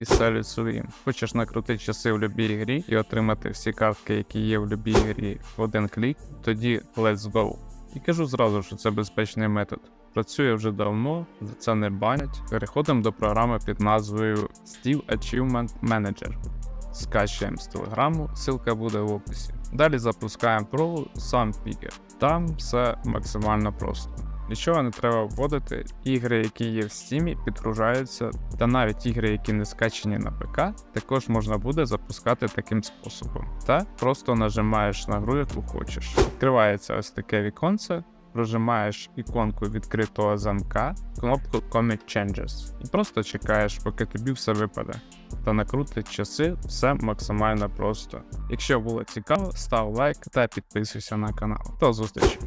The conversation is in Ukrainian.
і селю своїм. Хочеш накрутити часи в любій грі і отримати всі картки, які є в любій грі в один клік, тоді let's go. І кажу зразу, що це безпечний метод. Працює вже давно, за це не банять. Переходимо до програми під назвою Steel Achievement Manager. Скачуємо з телеграму, ссылка буде в описі. Далі запускаємо прову сам пікер. Там все максимально просто. Нічого не треба вводити. Ігри, які є в Steam, підгружаються, та навіть ігри, які не скачені на ПК, також можна буде запускати таким способом. Та просто нажимаєш на гру, яку хочеш. Відкривається ось таке віконце, прожимаєш іконку відкритого замка, кнопку Commit Changes і просто чекаєш, поки тобі все випаде. Та накрутить часи, все максимально просто. Якщо було цікаво, став лайк та підписуйся на канал. До зустрічі!